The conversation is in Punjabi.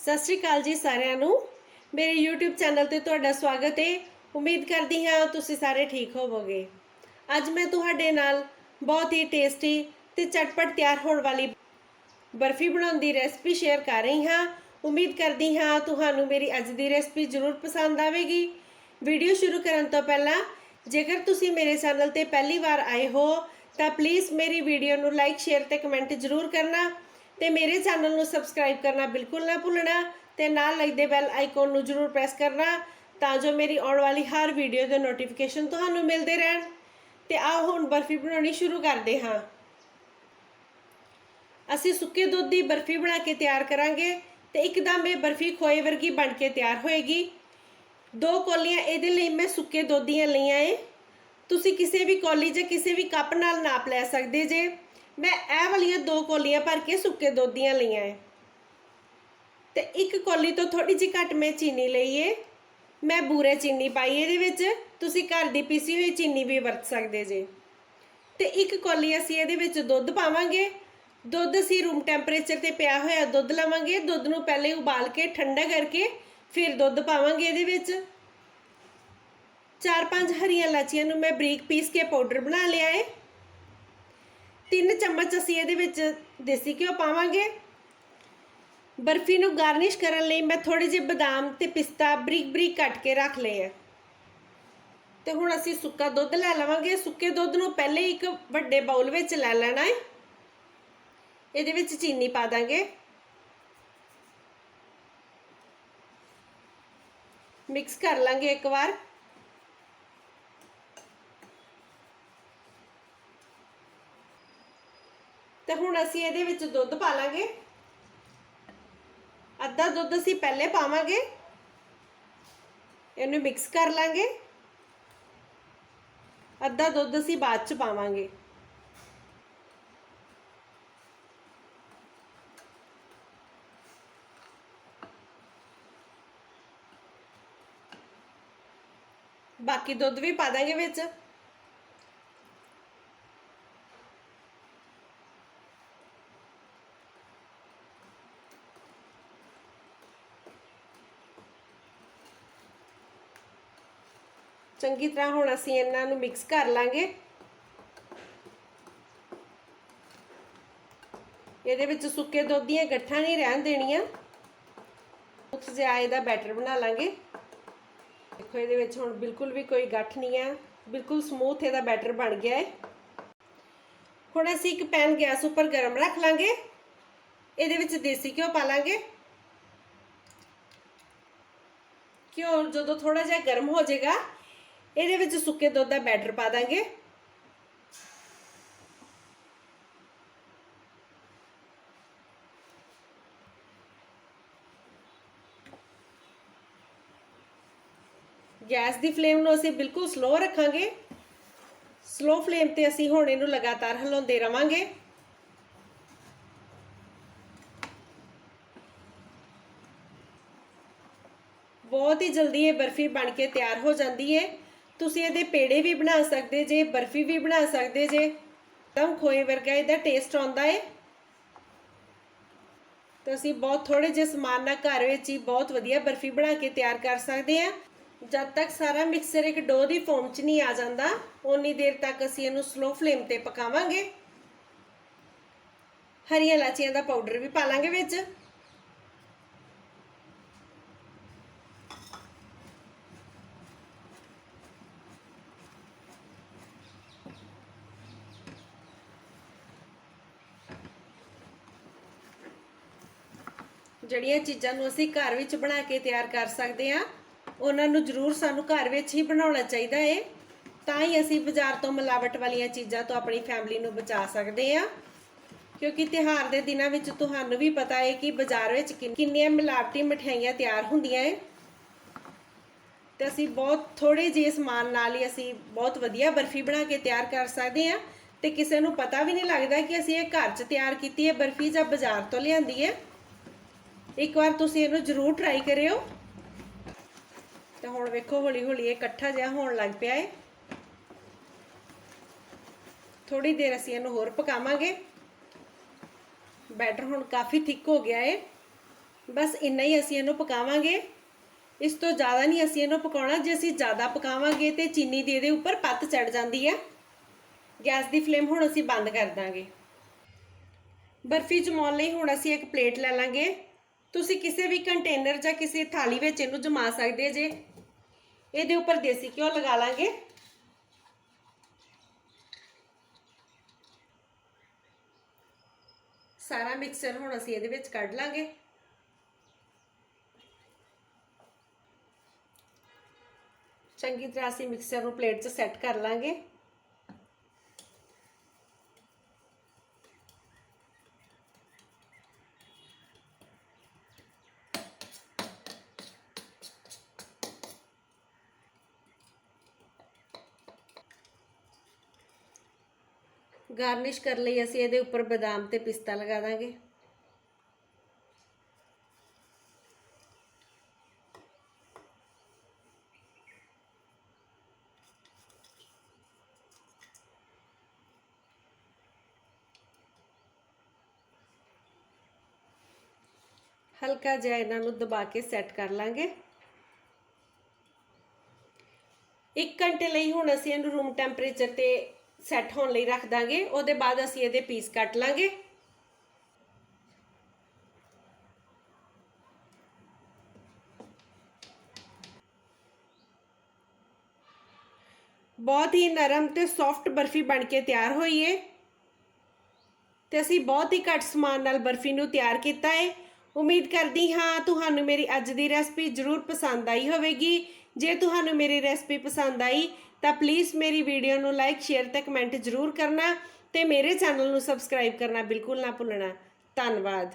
ਸਤਿ ਸ਼੍ਰੀ ਅਕਾਲ ਜੀ ਸਾਰਿਆਂ ਨੂੰ। ਮੇਰੇ YouTube ਚੈਨਲ ਤੇ ਤੁਹਾਡਾ ਸਵਾਗਤ ਹੈ ਉਮੀਦ ਕਰਦੀ ਹਾਂ ਤੁਸੀਂ ਸਾਰੇ ਠੀਕ ਹੋਵੋਗੇ। ਅੱਜ ਮੈਂ ਤੁਹਾਡੇ ਨਾਲ ਬਹੁਤ ਹੀ ਟੇਸਟੀ ਤੇ ਚਟਪਟ ਤਿਆਰ ਹੋਣ ਵਾਲੀ ਬਰਫੀ ਬਣਾਉਣ ਦੀ ਰੈਸਪੀ ਸ਼ੇਅਰ ਕਰ ਰਹੀ ਹਾਂ। ਉਮੀਦ ਕਰਦੀ ਹਾਂ ਤੁਹਾਨੂੰ ਮੇਰੀ ਅੱਜ ਦੀ ਰੈਸਪੀ ਜ਼ਰੂਰ ਪਸੰਦ ਆਵੇਗੀ। ਵੀਡੀਓ ਸ਼ੁਰੂ ਕਰਨ ਤੋਂ ਪਹਿਲਾਂ ਜੇਕਰ ਤੁਸੀਂ ਮੇਰੇ ਚੈਨਲ ਤੇ ਪਹਿਲੀ ਵਾਰ ਆਏ ਹੋ, ਤਾਂ ਪਲੀਜ਼ ਮੇਰੀ ਵੀਡੀਓ ਨੂੰ ਲਾਈਕ ਸ਼ੇਅਰ ਤੇ ਕਮੈਂਟ ਜ਼ਰੂਰ ਕਰਨਾ। ਤੇ ਮੇਰੇ ਚੈਨਲ ਨੂੰ ਸਬਸਕ੍ਰਾਈਬ ਕਰਨਾ ਬਿਲਕੁਲ ਨਾ ਭੁੱਲਣਾ ਤੇ ਨਾਲ ਲੱਗਦੇ ਬੈਲ ਆਈਕਨ ਨੂੰ ਜ਼ਰੂਰ ਪ੍ਰੈਸ ਕਰਨਾ ਤਾਂ ਜੋ ਮੇਰੀ ਆਉਣ ਵਾਲੀ ਹਰ ਵੀਡੀਓ ਦੇ ਨੋਟੀਫਿਕੇਸ਼ਨ ਤੁਹਾਨੂੰ ਮਿਲਦੇ ਰਹਿਣ। ਤੇ ਆਓ ਹੁਣ ਬਰਫੀ ਬਣਾਉਣੀ ਸ਼ੁਰੂ ਕਰਦੇ ਹਾਂ। ਅਸੀਂ ਸੁੱਕੇ ਦੁੱਧ ਦੀ ਬਰਫੀ ਬਣਾ ਕੇ ਤਿਆਰ ਕਰਾਂਗੇ ਤੇ ਇੱਕਦਮ ਇਹ ਬਰਫੀ ਖੋਏ ਵਰਗੀ ਬਣ ਕੇ ਤਿਆਰ ਹੋਏਗੀ। ਦੋ ਕੋਲੀਆਂ ਇਹਦੇ ਲਈ ਮੈਂ ਸੁੱਕੇ ਦੁੱਧ ਦੀਆਂ ਲਈਆਂ ਏ। ਤੁਸੀਂ ਕਿਸੇ ਵੀ ਕੋਲੀ ਜਾਂ ਕਿਸੇ ਵੀ ਕੱਪ ਨਾਲ ਨਾਪ ਲੈ ਸਕਦੇ ਜੇ। ਮੈਂ ਇਹ ਵਾਲੀਆਂ ਦੋ ਕੋਲੀਆਂ ਭਰ ਕੇ ਸੁੱਕੇ ਦੁੱਧ ਦੀਆਂ ਲਈਆਂ ਹੈ ਤੇ ਇੱਕ ਕੋਲੀ ਤੋਂ ਥੋੜੀ ਜਿਹੀ ਘੱਟ ਮੈਂ ਚੀਨੀ ਲਈਏ ਮੈਂ ਬੂਰੇ ਚੀਨੀ ਪਾਈ ਇਹਦੇ ਵਿੱਚ, ਤੁਸੀਂ ਘਰ ਦੀ ਪੀਸੀ ਹੋਈ ਚੀਨੀ ਵੀ ਵਰਤ ਸਕਦੇ ਜੇ। ਤੇ ਇੱਕ ਕੋਲੀ ਅਸੀਂ ਇਹਦੇ ਵਿੱਚ ਦੁੱਧ ਪਾਵਾਂਗੇ। ਦੁੱਧ ਅਸੀਂ ਰੂਮ ਟੈਂਪਰੇਚਰ ਤੇ ਪਿਆ ਹੋਇਆ ਦੁੱਧ ਲਵਾਂਗੇ। ਦੁੱਧ ਨੂੰ ਪਹਿਲੇ ਉਬਾਲ ਕੇ ਠੰਡਾ ਕਰਕੇ ਫਿਰ ਦੁੱਧ ਪਾਵਾਂਗੇ ਇਹਦੇ ਵਿੱਚ। ਚਾਰ ਪੰਜ ਹਰੀਆਂ ਇਲਾਚੀਆਂ ਨੂੰ ਮੈਂ ਬਰੀਕ ਪੀਸ ਕੇ ਪਾਊਡਰ ਬਣਾ ਲਿਆ ਏ। ਤਿੰਨ ਚਮਚ ਅਸੀਂ ਇਹਦੇ ਵਿੱਚ ਦੇਸੀ ਘਿਓ ਪਾਵਾਂਗੇ। ਬਰਫੀ ਨੂੰ ਗਾਰਨਿਸ਼ ਕਰਨ ਲਈ ਮੈਂ ਥੋੜੇ ਜਿਹੇ ਬਦਾਮ ਤੇ ਪਿਸਤਾ ਬਰੀਕ ਬਰੀਕ ਕੱਟ ਕੇ ਰੱਖ ਲਏ ਆ। ਤੇ ਹੁਣ ਅਸੀਂ ਸੁੱਕਾ ਦੁੱਧ ਲੈ ਲਵਾਂਗੇ। ਸੁੱਕੇ ਦੁੱਧ ਨੂੰ ਪਹਿਲੇ ਇੱਕ ਵੱਡੇ ਬਾਊਲ ਵਿੱਚ ਲੈ ਲੈਣਾ ਹੈ ਇਹਦੇ ਵਿੱਚ ਚੀਨੀ ਪਾ ਦਾਂਗੇ। ਮਿਕਸ ਕਰ ਲਾਂਗੇ ਇੱਕ ਵਾਰ। ਹੁਣ ਅਸੀਂ ਇਹਦੇ ਵਿੱਚ ਦੁੱਧ ਪਾ ਲਾਂਗੇ। ਅੱਧਾ ਦੁੱਧ ਅਸੀਂ ਪਹਿਲੇ ਪਾਵਾਂਗੇ। ਇਹਨੂੰ ਮਿਕਸ ਕਰ ਲਾਂਗੇ। ਅੱਧਾ ਦੁੱਧ ਅਸੀਂ ਬਾਅਦ ਚ ਪਾਵਾਂਗੇ। ਬਾਕੀ ਦੁੱਧ ਵੀ ਪਾ ਦਾਂਗੇ ਵਿੱਚ। ਚੰਗੀ ਤਰ੍ਹਾਂ ਹੁਣ ਅਸੀਂ ਇਹਨਾਂ ਨੂੰ ਮਿਕਸ ਕਰ ਲਾਂਗੇ। ਇਹਦੇ ਵਿੱਚ ਸੁੱਕੇ ਦੁੱਧ ਦੀਆਂ ਗੱਠਾਂ ਨਹੀਂ ਰਹਿਣ ਦੇਣੀਆਂ। ਉਸ ਜਿਹਾ ਇਹਦਾ ਬੈਟਰ ਬਣਾ ਲਾਂਗੇ। ਦੇਖੋ ਇਹਦੇ ਵਿੱਚ ਹੁਣ ਬਿਲਕੁਲ ਵੀ ਕੋਈ ਗੱਠ ਨਹੀਂ ਹੈ। ਬਿਲਕੁਲ ਸਮੂਥ ਇਹਦਾ ਬੈਟਰ ਬਣ ਗਿਆ ਹੈ। ਹੁਣ ਅਸੀਂ ਇੱਕ ਪੈਨ ਗੈਸ ਉੱਪਰ ਗਰਮ ਰੱਖ ਲਾਂਗੇ। ਇਹਦੇ ਵਿੱਚ ਦੇਸੀ ਘਿਓ ਪਾ ਲਾਂਗੇ। ਘਿਓ ਜਦੋਂ ਥੋੜਾ ਜਿਹਾ ਗਰਮ ਹੋ ਜਾਏਗਾ ਇਹਦੇ ਵਿੱਚ ਸੁੱਕੇ ਦੁੱਧ ਦਾ ਬੈਟਰ ਪਾ ਦਾਂਗੇ। ਗੈਸ ਦੀ ਫਲੇਮ ਨੂੰ ਅਸੀਂ ਬਿਲਕੁਲ ਸਲੋ ਰੱਖਾਂਗੇ। ਸਲੋ ਫਲੇਮ ਤੇ ਅਸੀਂ ਹੁਣ ਇਹਨੂੰ ਲਗਾਤਾਰ ਹਿਲਾਉਂਦੇ ਰਵਾਂਗੇ। ਬਹੁਤ ਹੀ ਜਲਦੀ ਇਹ ਬਰਫੀ ਬਣ ਕੇ ਤਿਆਰ ਹੋ ਜਾਂਦੀ ਹੈ। ਤੁਸੀਂ ਇਹਦੇ ਪੇੜੇ ਵੀ ਬਣਾ ਸਕਦੇ ਜੇ, ਬਰਫੀ ਵੀ ਬਣਾ ਸਕਦੇ ਜੇ। ਤਾਂ ਖੋਏ ਵਰਗਾ ਇਹਦਾ ਟੇਸਟ ਆਉਂਦਾ ਏ। ਤਾਂ ਅਸੀਂ ਬਹੁਤ ਥੋੜੇ ਜਿਹੇ ਸਮਾਨ ਨਾਲ ਘਰ ਵਿੱਚ ਹੀ ਬਹੁਤ ਵਧੀਆ ਬਰਫੀ ਬਣਾ ਕੇ ਤਿਆਰ ਕਰ ਸਕਦੇ ਆ ਜਦ ਤੱਕ ਸਾਰਾ ਮਿਕਸਚਰ ਇੱਕ ਡੋ ਦੀ ਫੋਮ 'ਚ ਨਹੀਂ ਆ ਜਾਂਦਾ ਉਨੀ ਦੇਰ ਤੱਕ ਅਸੀਂ ਇਹਨੂੰ ਸਲੋ ਫਲੇਮ ਤੇ ਪਕਾਵਾਂਗੇ। ਹਰੀਆਂ ਇਲਾਚੀਆਂ ਦਾ ਪਾਊਡਰ ਵੀ ਪਾ ਲਾਂਗੇ ਵਿੱਚ। ਜਿਹੜੀਆਂ ਚੀਜ਼ਾਂ ਨੂੰ ਅਸੀਂ ਘਰ ਵਿੱਚ ਬਣਾ ਕੇ ਤਿਆਰ ਕਰ ਸਕਦੇ ਆ ਉਹਨਾਂ ਨੂੰ ਜ਼ਰੂਰ ਸਾਨੂੰ ਘਰ ਵਿੱਚ ਹੀ ਬਣਾਉਣਾ ਚਾਹੀਦਾ ਏ। ਤਾਂ ਹੀ ਅਸੀਂ ਬਾਜ਼ਾਰ ਤੋਂ ਮਿਲਾਵਟ ਵਾਲੀਆਂ ਚੀਜ਼ਾਂ ਤੋਂ ਆਪਣੀ ਫੈਮਿਲੀ ਨੂੰ ਬਚਾ ਸਕਦੇ ਆ ਕਿਉਂਕਿ ਤਿਹਾਰ ਦੇ ਦਿਨਾਂ ਵਿੱਚ ਤੁਹਾਨੂੰ ਵੀ ਪਤਾ ਹੈ ਕਿ ਬਾਜ਼ਾਰ ਵਿੱਚ ਕਿੰਨੀਆਂ ਮਿਲਾਵਟੀ ਮਠਿਆਈਆਂ ਤਿਆਰ ਹੁੰਦੀਆਂ ਏ। ਤੇ ਅਸੀਂ ਬਹੁਤ ਥੋੜੇ ਜਿਹੇ ਸਮਾਨ ਨਾਲ ਹੀ ਅਸੀਂ ਬਹੁਤ ਵਧੀਆ ਬਰਫੀ ਬਣਾ ਕੇ ਤਿਆਰ ਕਰ ਸਕਦੇ ਆ ਤੇ ਕਿਸੇ ਨੂੰ ਪਤਾ ਵੀ ਨਹੀਂ ਲੱਗਦਾ ਕਿ ਅਸੀਂ ਇਹ ਘਰ 'ਚ ਤਿਆਰ ਕੀਤੀ ਹੈ ਬਰਫੀ ਜਾਂ ਬਾਜ਼ਾਰ ਤੋਂ ਲਿਆਂਦੀ ਹੈ। ਇੱਕ ਵਾਰ ਤੁਸੀਂ ਇਹਨੂੰ ਜ਼ਰੂਰ ਟਰਾਈ ਕਰਿਓ। ਤੇ ਹੁਣ ਵੇਖੋ ਹੌਲੀ ਹੌਲੀ ਇਹ ਇਕੱਠਾ ਜਿਹਾ ਹੋਣ ਲੱਗ ਪਿਆ ਹੈ ਥੋੜੀ ਦੇਰ ਅਸੀਂ ਇਹਨੂੰ ਹੋਰ ਪਕਾਵਾਂਗੇ। ਬੈਟਰ ਹੁਣ ਕਾਫੀ ਥਿੱਕ ਹੋ ਗਿਆ ਹੈ ਬਸ ਇੰਨਾ ਹੀ ਅਸੀਂ ਇਹਨੂੰ ਪਕਾਵਾਂਗੇ। ਇਸ ਤੋਂ ਜ਼ਿਆਦਾ ਨਹੀਂ ਅਸੀਂ ਇਹਨੂੰ ਪਕਾਉਣਾ, ਜੇ ਅਸੀਂ ਜ਼ਿਆਦਾ ਪਕਾਵਾਂਗੇ ਤੇ ਚੀਨੀ ਦੀ ਇਹਦੇ ਉੱਪਰ ਪੱਤ ਚੜ ਜਾਂਦੀ ਹੈ ਗੈਸ ਦੀ ਫਲੇਮ ਹੁਣ ਅਸੀਂ ਬੰਦ ਕਰ ਦਾਂਗੇ। ਬਰਫੀ ਜਮਾਉਣ ਲਈ ਹੁਣ ਅਸੀਂ ਇੱਕ ਪਲੇਟ ਲੈ ਲਾਂਗੇ। ਤੁਸੀਂ ਕਿਸੇ ਵੀ ਕੰਟੇਨਰ ਜਾਂ ਕਿਸੇ ਥਾਲੀ ਵਿੱਚ ਇਹਨੂੰ ਜਮਾ ਸਕਦੇ ਜੇ। ਇਹਦੇ ਉੱਪਰ ਦੇਸੀ ਘਿਓ ਲਗਾ ਲਾਂਗੇ। ਸਾਰਾ ਮਿਕਸਚਰ ਹੁਣ ਅਸੀਂ ਇਹਦੇ ਵਿੱਚ ਕੱਢ ਲਾਂਗੇ। ਚੰਗੀ ਤਰ੍ਹਾਂ ਅਸੀਂ ਮਿਕਸਚਰ ਨੂੰ ਪਲੇਟ 'ਚ ਸੈੱਟ ਕਰ ਲਾਂਗੇ। ਗਾਰਨਿਸ਼ ਕਰਨ ਲਈ, ਅਸੀਂ ਇਹਦੇ ਉੱਪਰ ਬਦਾਮ ਤੇ ਪਿਸਤਾ ਲਗਾ ਦਾਂਗੇ। ਹਲਕਾ ਜਿਹਾ ਇਹਨਾਂ ਨੂੰ ਦਬਾ ਕੇ ਸੈੱਟ ਕਰ ਲਾਂਗੇ। 1 ਘੰਟੇ ਲਈ ਹੁਣ ਅਸੀਂ ਇਹਨੂੰ ਰੂਮ ਟੈਂਪਰੇਚਰ ਤੇ ਸੈੱਟ ਹੋਣ ਲਈ ਰੱਖ ਦਾਂਗੇ। ਉਹਦੇ ਬਾਅਦ ਅਸੀਂ ਇਹਦੇ ਪੀਸ ਕੱਟ ਲਾਂਗੇ। ਬਹੁਤ ਹੀ ਨਰਮ ਤੇ ਸੌਫਟ ਬਰਫੀ ਬਣ ਕੇ ਤਿਆਰ ਹੋਈ ਏ। ਤੇ ਅਸੀਂ ਬਹੁਤ ਹੀ ਘੱਟ ਸਮਾਨ ਨਾਲ ਬਰਫੀ ਨੂੰ ਤਿਆਰ ਕੀਤਾ ਏ। ਉਮੀਦ ਕਰਦੀ ਹਾਂ ਤੁਹਾਨੂੰ ਮੇਰੀ ਅੱਜ ਦੀ ਰੈਸਪੀ ਜ਼ਰੂਰ ਪਸੰਦ ਆਈ ਹੋਵੇਗੀ। ਜੇ ਤੁਹਾਨੂੰ ਮੇਰੀ ਰੈਸਪੀ ਪਸੰਦ ਆਈ ਤਾਂ ਪਲੀਜ਼ ਮੇਰੀ ਵੀਡੀਓ ਨੂੰ ਲਾਈਕ ਸ਼ੇਅਰ ਤੇ ਕਮੈਂਟ ਜ਼ਰੂਰ ਕਰਨਾ ਤੇ ਮੇਰੇ ਚੈਨਲ ਨੂੰ ਸਬਸਕ੍ਰਾਈਬ ਕਰਨਾ ਬਿਲਕੁਲ ਨਾ ਭੁੱਲਣਾ। ਧੰਨਵਾਦ।